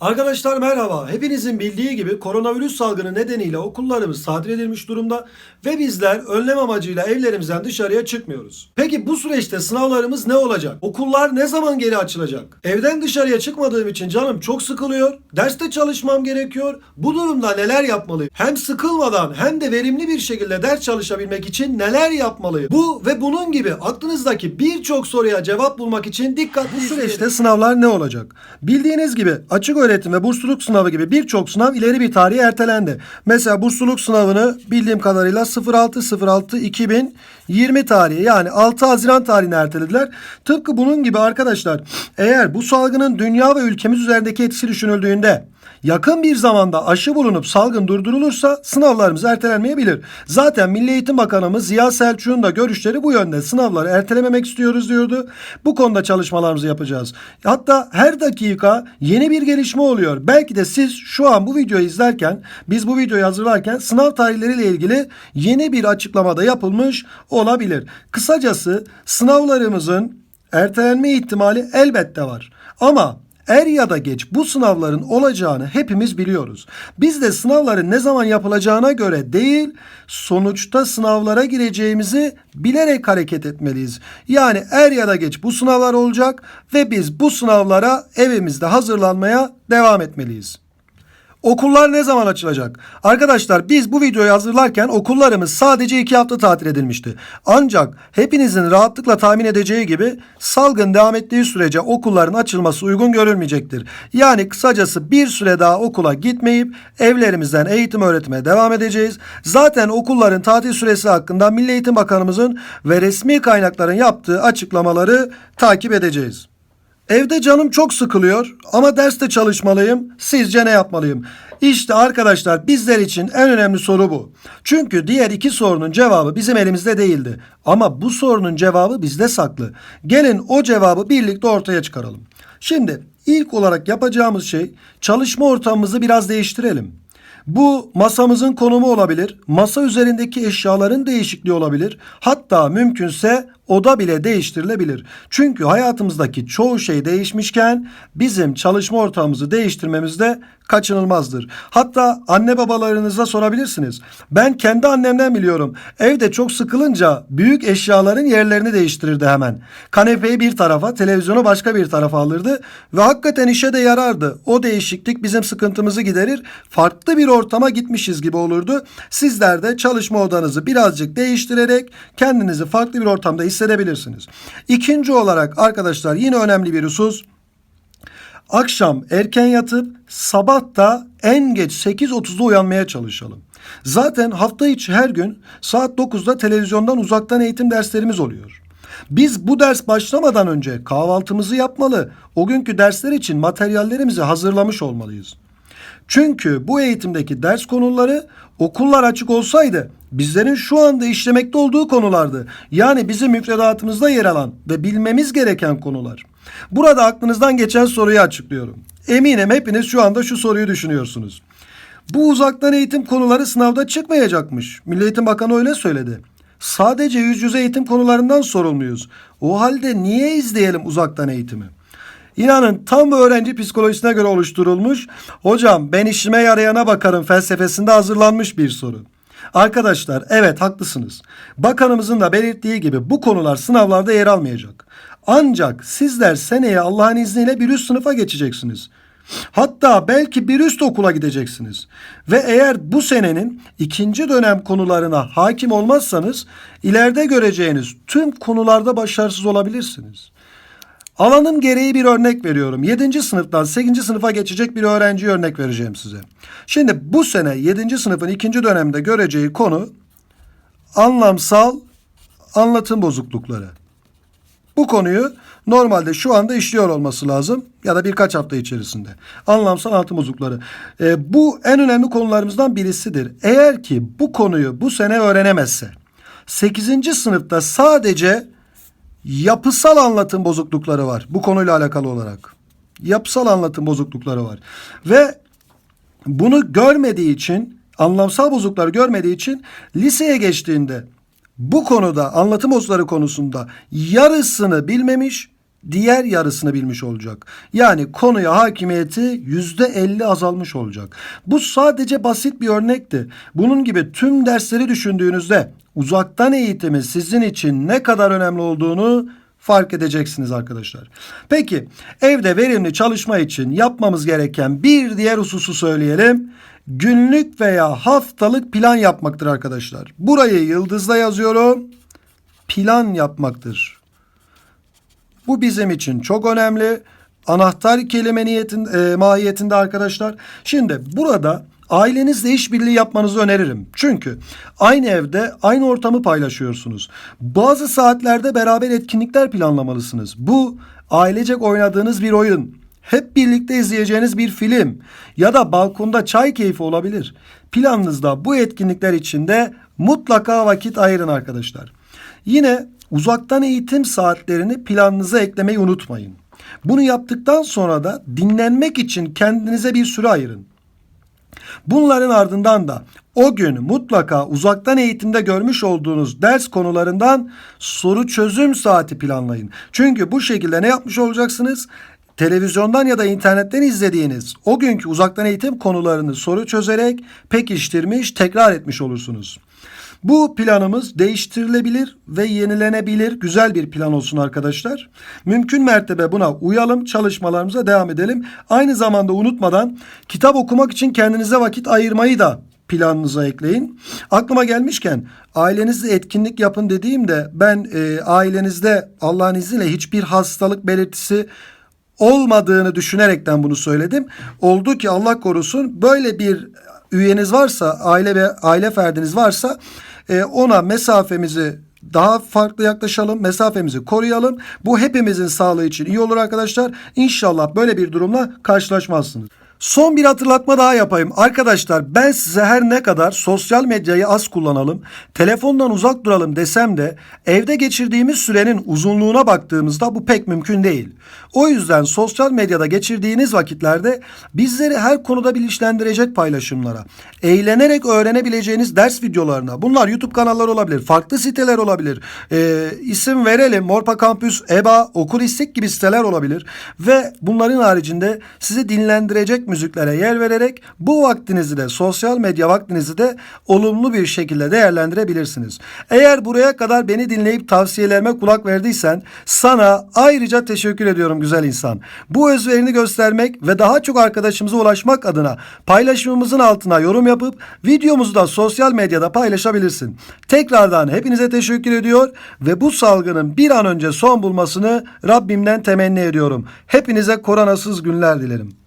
Arkadaşlar merhaba. Hepinizin bildiği gibi koronavirüs salgını nedeniyle okullarımız tatil edilmiş durumda ve bizler önlem amacıyla evlerimizden dışarıya çıkmıyoruz. Peki bu süreçte sınavlarımız ne olacak? Okullar ne zaman geri açılacak? Evden dışarıya çıkmadığım için canım çok sıkılıyor. Derste çalışmam gerekiyor. Bu durumda neler yapmalıyım? Hem sıkılmadan hem de verimli bir şekilde ders çalışabilmek için neler yapmalıyım? Bu ve bunun gibi aklınızdaki birçok soruya cevap bulmak için dikkatli süreçte sınavlar ne olacak? Bildiğiniz gibi açık öğretim ve bursluluk sınavı gibi birçok sınav ileri bir tarihe ertelendi. Mesela bursluluk sınavını bildiğim kadarıyla 06.06.2020 tarihi yani 6 Haziran tarihine ertelediler. Tıpkı bunun gibi arkadaşlar eğer bu salgının dünya ve ülkemiz üzerindeki etkisi düşünüldüğünde yakın bir zamanda aşı bulunup salgın durdurulursa sınavlarımız ertelenmeyebilir. Zaten Milli Eğitim Bakanımız Ziya Selçuk'un da görüşleri bu yönde. Sınavları ertelememek istiyoruz diyordu. Bu konuda çalışmalarımızı yapacağız. Hatta her dakika yeni bir gelişme oluyor. Belki de siz şu an bu videoyu izlerken, biz bu videoyu hazırlarken sınav tarihleriyle ilgili yeni bir açıklamada yapılmış olabilir. Kısacası sınavlarımızın ertelenme ihtimali elbette var. Ama Er ya da geç bu sınavların olacağını hepimiz biliyoruz. Biz de sınavların ne zaman yapılacağına göre değil, sonuçta sınavlara gireceğimizi bilerek hareket etmeliyiz. Yani er ya da geç bu sınavlar olacak ve biz bu sınavlara evimizde hazırlanmaya devam etmeliyiz. Okullar ne zaman açılacak? Arkadaşlar biz bu videoyu hazırlarken okullarımız sadece iki hafta tatil edilmişti. Ancak hepinizin rahatlıkla tahmin edeceği gibi salgın devam ettiği sürece okulların açılması uygun görülmeyecektir. Yani kısacası bir süre daha okula gitmeyip evlerimizden eğitim öğretime devam edeceğiz. Zaten okulların tatil süresi hakkında Milli Eğitim Bakanımızın ve resmi kaynakların yaptığı açıklamaları takip edeceğiz. Evde canım çok sıkılıyor ama derste çalışmalıyım. Sizce ne yapmalıyım? İşte arkadaşlar bizler için en önemli soru bu. Çünkü diğer iki sorunun cevabı bizim elimizde değildi. Ama bu sorunun cevabı bizde saklı. Gelin o cevabı birlikte ortaya çıkaralım. Şimdi ilk olarak yapacağımız şey çalışma ortamımızı biraz değiştirelim. Bu masamızın konumu olabilir, masa üzerindeki eşyaların değişikliği olabilir, hatta mümkünse oda bile değiştirilebilir. Çünkü hayatımızdaki çoğu şey değişmişken bizim çalışma ortamımızı değiştirmemiz de kaçınılmazdır. Hatta anne babalarınıza sorabilirsiniz. Ben kendi annemden biliyorum. Evde çok sıkılınca büyük eşyaların yerlerini değiştirirdi hemen. Kanepeyi bir tarafa, televizyonu başka bir tarafa alırdı ve hakikaten işe de yarardı. O değişiklik bizim sıkıntımızı giderir. Farklı bir ortama gitmişiz gibi olurdu. Sizler de çalışma odanızı birazcık değiştirerek kendinizi farklı bir ortamda hissedebilirsiniz. İkinci olarak arkadaşlar yine önemli bir husus. Akşam erken yatıp sabah da en geç 8.30'da uyanmaya çalışalım. Zaten hafta içi her gün saat 9'da televizyondan uzaktan eğitim derslerimiz oluyor. Biz bu ders başlamadan önce kahvaltımızı yapmalı, o günkü dersler için materyallerimizi hazırlamış olmalıyız. Çünkü bu eğitimdeki ders konuları okullar açık olsaydı bizlerin şu anda işlemekte olduğu konulardı. Yani bizim müfredatımızda yer alan ve bilmemiz gereken konular. Burada aklınızdan geçen soruyu açıklıyorum. Eminim hepiniz şu anda şu soruyu düşünüyorsunuz. Bu uzaktan eğitim konuları sınavda çıkmayacakmış. Milli Eğitim Bakanı öyle söyledi. Sadece yüz yüze eğitim konularından sorumluyuz. O halde niye izleyelim uzaktan eğitimi? İnanın tam öğrenci psikolojisine göre oluşturulmuş. Hocam ben işime yarayana bakarım felsefesinde hazırlanmış bir soru. Arkadaşlar evet haklısınız. Bakanımızın da belirttiği gibi bu konular sınavlarda yer almayacak. Ancak sizler seneye Allah'ın izniyle bir üst sınıfa geçeceksiniz. Hatta belki bir üst okula gideceksiniz. Ve eğer bu senenin ikinci dönem konularına hakim olmazsanız ileride göreceğiniz tüm konularda başarısız olabilirsiniz. Alanım gereği bir örnek veriyorum. 7. sınıftan 8. sınıfa geçecek bir öğrenci örnek vereceğim size. Şimdi bu sene 7. sınıfın ikinci dönemde göreceği konu anlamsal anlatım bozuklukları. Bu konuyu normalde şu anda işliyor olması lazım ya da birkaç hafta içerisinde. Anlamsal anlatım bozuklukları. E, bu en önemli konularımızdan birisidir. Eğer ki bu konuyu bu sene öğrenemezse 8. sınıfta sadece yapısal anlatım bozuklukları var bu konuyla alakalı olarak. Yapısal anlatım bozuklukları var. Ve bunu görmediği için anlamsal bozuklukları görmediği için liseye geçtiğinde bu konuda anlatım bozuklukları konusunda yarısını bilmemiş diğer yarısını bilmiş olacak. Yani konuya hakimiyeti %50 azalmış olacak. Bu sadece basit bir örnekti. Bunun gibi tüm dersleri düşündüğünüzde uzaktan eğitimin sizin için ne kadar önemli olduğunu fark edeceksiniz arkadaşlar. Peki evde verimli çalışma için yapmamız gereken bir diğer hususu söyleyelim. Günlük veya haftalık plan yapmaktır arkadaşlar. Burayı yıldızla yazıyorum. Plan yapmaktır. Bu bizim için çok önemli. Anahtar kelime niyetin, e, mahiyetinde arkadaşlar. Şimdi burada ailenizle işbirliği yapmanızı öneririm. Çünkü aynı evde aynı ortamı paylaşıyorsunuz. Bazı saatlerde beraber etkinlikler planlamalısınız. Bu ailecek oynadığınız bir oyun, hep birlikte izleyeceğiniz bir film ya da balkonda çay keyfi olabilir. Planınızda bu etkinlikler içinde mutlaka vakit ayırın arkadaşlar. Yine uzaktan eğitim saatlerini planınıza eklemeyi unutmayın. Bunu yaptıktan sonra da dinlenmek için kendinize bir süre ayırın. Bunların ardından da o gün mutlaka uzaktan eğitimde görmüş olduğunuz ders konularından soru çözüm saati planlayın. Çünkü bu şekilde ne yapmış olacaksınız? Televizyondan ya da internetten izlediğiniz o günkü uzaktan eğitim konularını soru çözerek pekiştirmiş, tekrar etmiş olursunuz. Bu planımız değiştirilebilir ve yenilenebilir güzel bir plan olsun arkadaşlar. Mümkün mertebe buna uyalım, çalışmalarımıza devam edelim. Aynı zamanda unutmadan kitap okumak için kendinize vakit ayırmayı da planınıza ekleyin. Aklıma gelmişken ailenizle etkinlik yapın dediğimde ben e, ailenizde Allah'ın izniyle hiçbir hastalık belirtisi olmadığını düşünerekten bunu söyledim. Oldu ki Allah korusun böyle bir üyeniz varsa, aile ve aile ferdiniz varsa e, ona mesafemizi daha farklı yaklaşalım, mesafemizi koruyalım. Bu hepimizin sağlığı için iyi olur arkadaşlar. İnşallah böyle bir durumla karşılaşmazsınız. Son bir hatırlatma daha yapayım. Arkadaşlar ben size her ne kadar sosyal medyayı az kullanalım, telefondan uzak duralım desem de evde geçirdiğimiz sürenin uzunluğuna baktığımızda bu pek mümkün değil. O yüzden sosyal medyada geçirdiğiniz vakitlerde bizleri her konuda bilinçlendirecek paylaşımlara, eğlenerek öğrenebileceğiniz ders videolarına, bunlar YouTube kanalları olabilir, farklı siteler olabilir, e, isim verelim, Morpa Kampüs, EBA, Okul İstek gibi siteler olabilir ve bunların haricinde sizi dinlendirecek müziklere yer vererek bu vaktinizi de sosyal medya vaktinizi de olumlu bir şekilde değerlendirebilirsiniz. Eğer buraya kadar beni dinleyip tavsiyelerime kulak verdiysen sana ayrıca teşekkür ediyorum güzel insan. Bu özverini göstermek ve daha çok arkadaşımıza ulaşmak adına paylaşımımızın altına yorum yapıp videomuzu da sosyal medyada paylaşabilirsin. Tekrardan hepinize teşekkür ediyor ve bu salgının bir an önce son bulmasını Rabbimden temenni ediyorum. Hepinize koronasız günler dilerim.